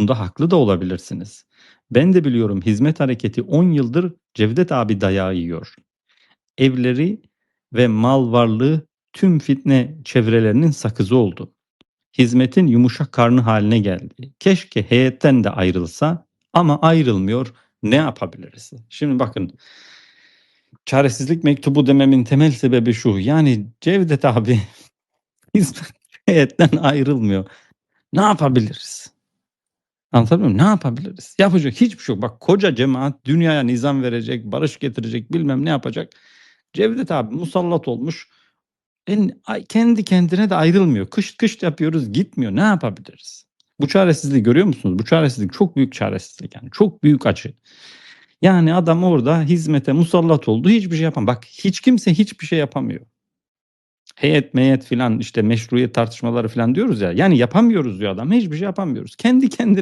bunda haklı da olabilirsiniz. Ben de biliyorum Hizmet Hareketi 10 yıldır Cevdet abi dayağı yiyor. Evleri ve mal varlığı tüm fitne çevrelerinin sakızı oldu. Hizmetin yumuşak karnı haline geldi. Keşke heyetten de ayrılsa ama ayrılmıyor. Ne yapabiliriz? Şimdi bakın çaresizlik mektubu dememin temel sebebi şu. Yani Cevdet abi hizmet heyetten ayrılmıyor. Ne yapabiliriz? Anlatabiliyor muyum? Ne yapabiliriz? Yapacak hiçbir şey yok. Bak koca cemaat dünyaya nizam verecek, barış getirecek, bilmem ne yapacak. Cevdet abi musallat olmuş. En, kendi kendine de ayrılmıyor. Kış kış yapıyoruz gitmiyor. Ne yapabiliriz? Bu çaresizliği görüyor musunuz? Bu çaresizlik çok büyük çaresizlik yani. Çok büyük acı. Yani adam orada hizmete musallat oldu. Hiçbir şey yapamıyor. Bak hiç kimse hiçbir şey yapamıyor. Heyet meyet filan işte meşruiyet tartışmaları filan diyoruz ya. Yani yapamıyoruz diyor adam. Hiçbir şey yapamıyoruz. Kendi kendine